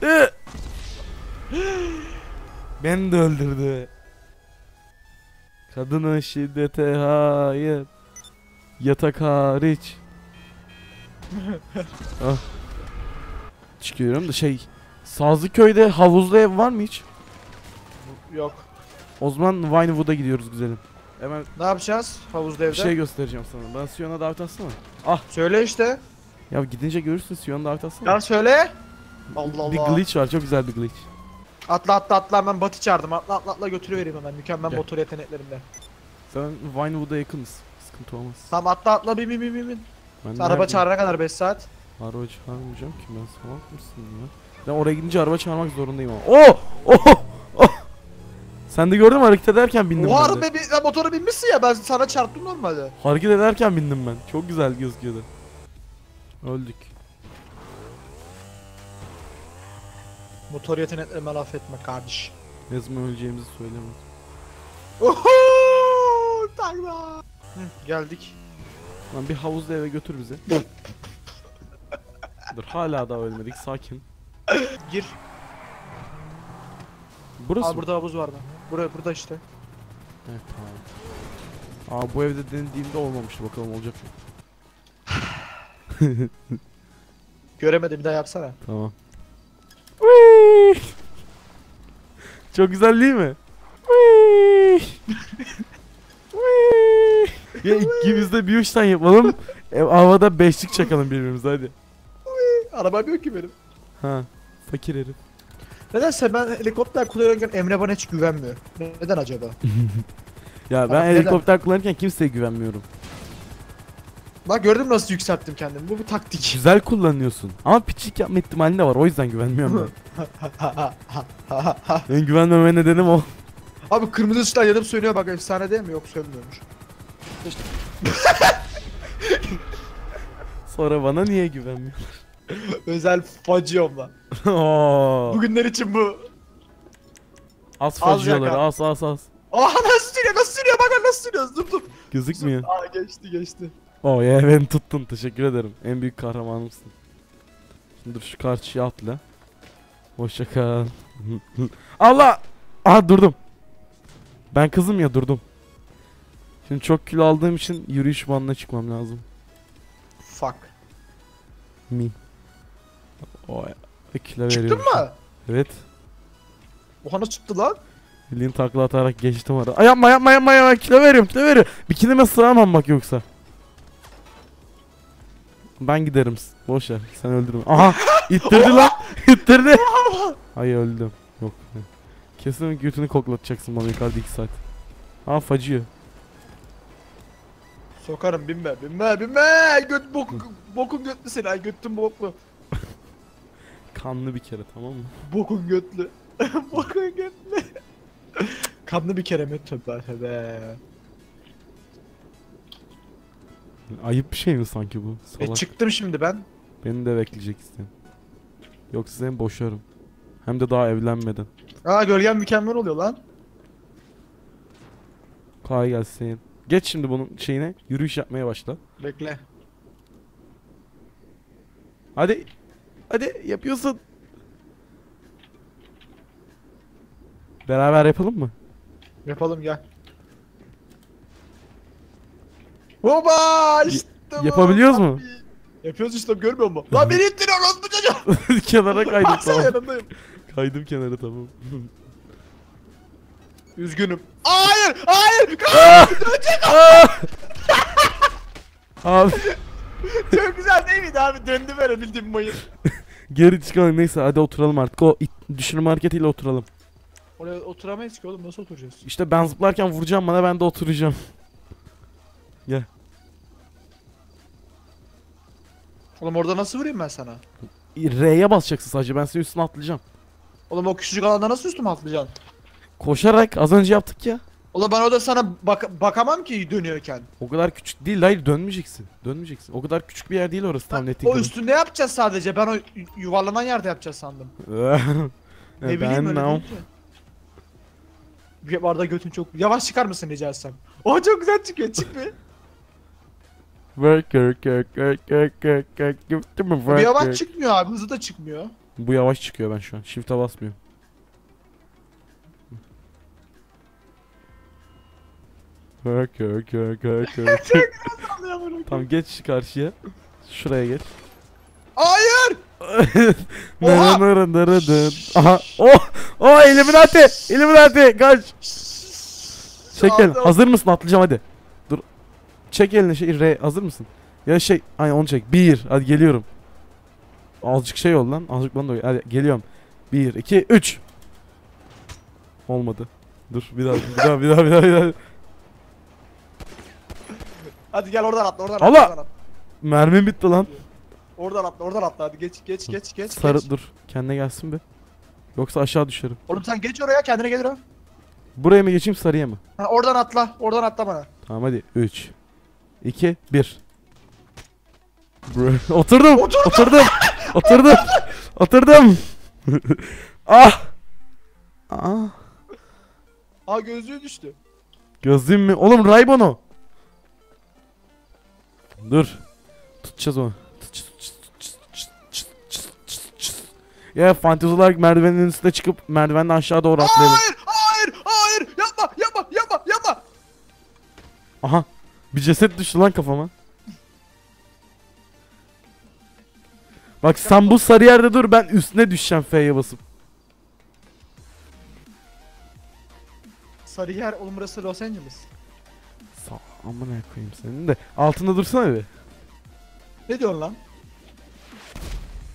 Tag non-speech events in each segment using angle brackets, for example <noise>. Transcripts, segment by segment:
<gasps> Beni de öldürdü. Kadına şiddete hayır. Yatak hariç. <laughs> ah. Çıkıyorum da şey. Sazlıköy'de havuzlu ev var mı hiç? Yok. O zaman Vinewood'a gidiyoruz güzelim. Hemen Ne yapacağız havuzda evde? bir şey göstereceğim sana. Ben Sion'a davet atsana. Söyle işte. Ya gidince görürsün Sion'a davet atsana. Ya söyle. Allah Bir Allah. glitch var çok güzel bir glitch. Atla atla atla hemen Batı çağırdım. Atla atla atla götürüvereyim hemen mükemmel Gel. motor yeteneklerimle. Sen Vinewood'a yakınız. Sıkıntı olmaz. Tamam atla atla bin bin bin bin, bin. Ben Sen araba çağırana kadar 5 saat. Araba çağırmayacağım ki ben salak mısın ya? Ben oraya gidince araba çağırmak zorundayım ama. Oh! Oh! Oh! Sen de gördün mü hareket ederken bindim O ben de. bir ya motora binmişsin ya ben sana çarptım normalde. Hareket ederken bindim ben. Çok güzel gözüküyordu. Öldük. Motor yeteneklerime laf etme kardeş. Ne zaman öleceğimizi söyleme. Oho! Takla. Hı, geldik. Lan bir havuzda eve götür bizi. Dur hala daha ölmedik sakin. Gir. Burası Aa mı? burada havuz vardı. Burada burada işte. Evet tamam. Aa bu evde denediğimde olmamıştı bakalım olacak mı? Göremedim bir daha yapsana. Tamam. <laughs> Çok güzel değil mi? <laughs> Ya ikimiz de bir uçtan yapalım. E, havada beşlik çakalım birbirimize hadi. Arabam yok ki benim. Ha. Fakir herif. Nedense ben helikopter kullanırken Emre bana hiç güvenmiyor. Neden acaba? <laughs> Ya ben neden? helikopter kullanırken kimseye güvenmiyorum. Bak gördün mü nasıl yükselttim kendimi? Bu bir taktik. Güzel kullanıyorsun. Ama piçlik yapma ihtimali de var. O yüzden güvenmiyorum ben. <laughs> Benim güvenmeme nedenim o. Abi kırmızı ışıklar yanıp sönüyor bak efsane değil mi? Yok sönmüyormuş. <laughs> Sonra bana niye güvenmiyor? Özel facıyomla. Oo. Bugünler için bu. Az facıyorlar. yakar. Az az az. Aa nasıl sürüyor nasıl sürüyor bak nasıl sürüyor dur dur. Gözükmüyor. Aa geçti geçti. Oh ya beni tuttun. Teşekkür ederim. En büyük kahramanımsın. Şimdi dur şu karşıya atla. Hoşça kal. Allah! Aha durdum. Ben kızım ya durdum. Şimdi çok kilo aldığım için yürüyüş bandına çıkmam lazım. Fuck. Mi. O kilo Çıktın veriyorum. mı? Evet. Oha nasıl çıktı lan? Bildiğin takla atarak geçtim ara. Ay yapma yapma yapma yapma kilo veriyorum kilo veriyorum. Bikinime sığamam bak yoksa. Ben giderim. Boş ver sen öldürme. Aha ittirdi lan. <laughs> ittirdi. Ay öldüm. Yok. Kesin götünü koklatacaksın bana yukarıda 2 saat. Aa facıyor. Sokarım binme binme binme. Göt bok, bokun götlü seni ay göttün boklu. <laughs> Kanlı bir kere tamam mı? Bokun götlü. <laughs> bokun götlü. Kanlı bir kere mi? Tövbe tövbe. Ayıp bir şey mi sanki bu? E Salak. çıktım şimdi ben. Beni de bekleyeceksin. Yoksa seni boşarım. Hem de daha evlenmeden. Aa gölgen mükemmel oluyor lan. Kolay gelsin. Geç şimdi bunun şeyine. Yürüyüş yapmaya başla. Bekle. Hadi. Hadi yapıyorsun. Beraber yapalım mı? Yapalım gel. Hoba işte bu. yapabiliyoruz mu? Yapıyoruz işte görmüyor musun? Lan beni ittiriyor lan bu çocuğum. <laughs> kenara kaydım tamam. yanındayım. Kaydım kenara tamam. Üzgünüm. Hayır hayır. Abi Çok güzel değil miydi abi? Döndü böyle bildiğim mayın. <laughs> geri çıkalım neyse hadi oturalım artık. O it, düşürme hareketiyle oturalım. Oraya oturamayız ki oğlum nasıl oturacağız? İşte ben zıplarken vuracağım bana ben de oturacağım. Oğlum orada nasıl vurayım ben sana? R'ye basacaksın sadece ben senin üstüne atlayacağım. Oğlum o küçücük alanda nasıl üstüme atlayacaksın? Koşarak az önce yaptık ya. Oğlum ben orada sana bak bakamam ki dönüyorken. O kadar küçük değil hayır dönmeyeceksin. Dönmeyeceksin. O kadar küçük bir yer değil orası tam net. O üstünde yapacağız sadece. Ben o yu- yuvarlanan yerde yapacağız sandım. <laughs> Ne bileyim ben öyle now. Bir arada götün çok... Yavaş çıkar mısın rica etsem? O çok güzel çıkıyor çık bir. Bu yavaş çıkmıyor abi. Hızı da çıkmıyor. Bu yavaş çıkıyor ben şu an. Shift'e basmıyorum. Work work work work work. <laughs> tamam geç karşıya. Şuraya geç. Hayır. Nere nere nere dön. Aha. Oh. Oh Illuminati. Illuminati. Kaç. Çek elini. Aldım. Hazır mısın? Atlayacağım hadi. Çek elini şey R. Hazır mısın? Ya şey. Aynen onu çek. Bir. Hadi geliyorum. Azıcık şey ol lan. Azıcık bana da Hadi geliyorum. Bir, iki, üç. Olmadı. Dur bir daha bir daha bir daha bir daha. Bir daha. Hadi gel oradan atla oradan Allah! atla. Oradan atla. Mermim bitti lan. Oradan atla oradan atla. Hadi geç geç geç geç. Sarı geç. dur. Kendine gelsin bir. Yoksa aşağı düşerim. Oğlum sen geç oraya kendine gelir o. Buraya mı geçeyim sarıya mı? Ha, oradan atla. Oradan atla bana. Tamam hadi. 3 2 1 <laughs> Oturdum. Oturdum. Oturdum. <laughs> Oturdum. Oturdum. <laughs> ah. Ah. Aa gözlüğü düştü. Gözlüğüm mü? Oğlum Raybono. Dur. Tutacağız onu. Ya fantezi olarak merdivenin üstüne çıkıp merdivenden aşağı doğru atlayalım. Hayır hayır hayır yapma yapma yapma yapma. Aha. Bir ceset düştü lan kafama. Bak sen bu sarı yerde dur ben üstüne düşeceğim F'ye basıp. Sarıyer oğlum burası Los Angeles. Sa amına koyayım senin de. Altında dursana bir. Ne diyorsun lan?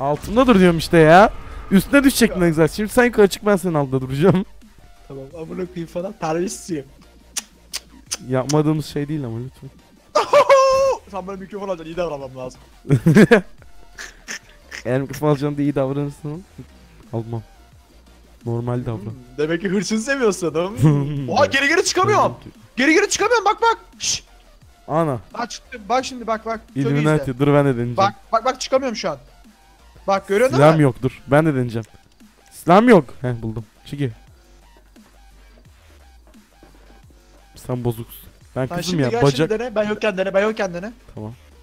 Altında dur diyorum işte ya. Üstüne düşecek ne güzel. Şimdi sen yukarı çık ben senin altında duracağım. Tamam amına koyayım falan terbiyesizim. Yapmadığımız şey değil ama lütfen. <laughs> Sen bana mikrofon alacaksın iyi davranmam lazım. <laughs> Eğer mikrofon alacağım da iyi davranırsan almam. Normal davran. Hmm, Demek ki hırsını seviyorsun adam. Oha geri geri çıkamıyorum. Geri geri çıkamıyorum bak bak. Şşş. Ana. Ha çıktım. Bak şimdi bak bak. Illuminati. Dur ben de deneyeceğim. Bak bak bak çıkamıyorum şu an. Bak görüyorsun değil Silahım mi? yok dur. Ben de deneyeceğim. Silahım yok. Heh buldum. Çeki. Sen bozuksun. Ben kızım şimdi ya gel bacak şimdi dene. Ben yokken dene. Ben yokken dene.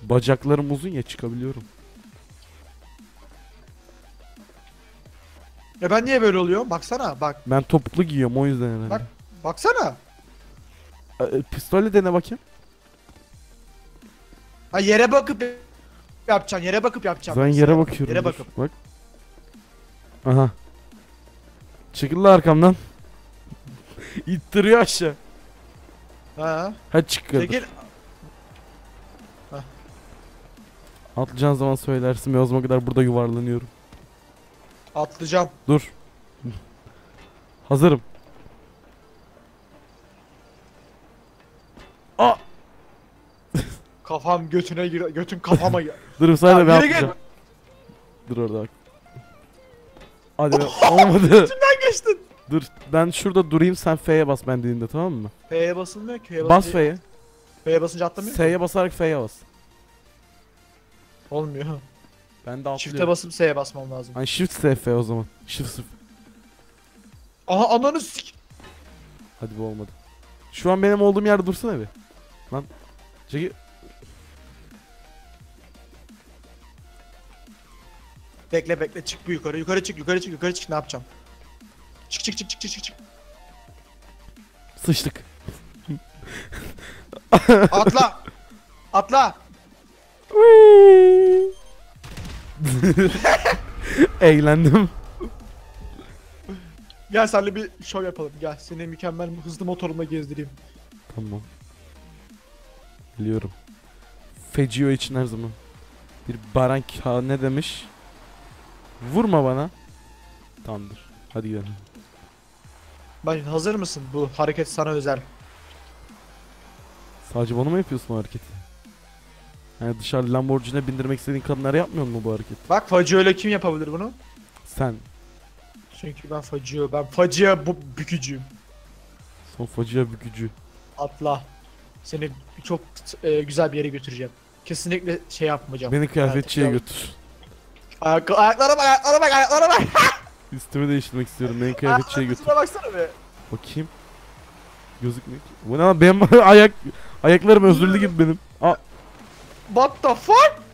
bacaklarım uzun ya çıkabiliyorum. Ya ben niye böyle oluyorum? Baksana bak. Ben topuklu giyiyorum o yüzden herhalde. Bak. Baksana. E, Pistolle dene bakayım. Ha yere bakıp yapacaksın. Yere bakıp yapacaksın. Ben yere bakıyorum. Yere dur. bakıp. Bak. Aha. Çekil lan arkamdan. <laughs> İttiriyor aşağı. Ha. Hadi çık yukarı. Çekil. Atlayacağın zaman söylersin ve o zaman kadar burada yuvarlanıyorum. Atlayacağım. Dur. Hazırım. Aa! Kafam götüne gir. Götün kafama gir. <laughs> Dur bu sefer de Ya, ben geri gel. atlayacağım. Dur orada bak. Hadi be. Olmadı. <laughs> Ben geçtin. Dur ben şurada durayım sen F'ye bas ben dediğimde tamam mı? F'ye basılmıyor ki. F'ye Bas basınca- F'ye. F'ye basınca atlamıyor. S'ye basarak F'ye bas. Olmuyor. Ben de atlıyorum. basıp S'ye basmam lazım. Hani shift S F o zaman. Shift sıfır. Aha ananı sik. Hadi bu olmadı. Şu an benim olduğum yerde dursana bir. Lan. Çekil. Bekle bekle çık bu yukarı. Yukarı çık yukarı çık yukarı çık ne yapacağım? Çık çık çık çık çık. Sıçtık. Atla. Atla. <laughs> Eğlendim. Gel senle bir şov yapalım. Gel seni mükemmel hızlı motorumla gezdireyim. Tamam. Biliyorum. Fecio için her zaman. Bir Baran Ka ne demiş? Vurma bana. Tamamdır. Hadi gidelim. Ben hazır mısın? Bu hareket sana özel. Sadece bana mı yapıyorsun bu hareketi? Yani dışarı Lamborghini'ye bindirmek istediğin kadınlara yapmıyor mu bu hareketi? Bak Facio ile kim yapabilir bunu? Sen. Çünkü ben Facio. Ben Facio bu bükücüyüm. Son facia bükücü. Atla. Seni çok e, güzel bir yere götüreceğim. Kesinlikle şey yapmayacağım. Beni kıyafetçiye Evet, götür. Ayak, ayaklara bak, ayaklara bak, ayaklara bak. <laughs> Üstümü değiştirmek istiyorum. Beni kıyafetçiye götür. Baksana be. Bakayım. Gözükmüyor ki. Bu ne lan benim <laughs> ayak ayaklarım özürlü gibi benim. Aa. What the fuck?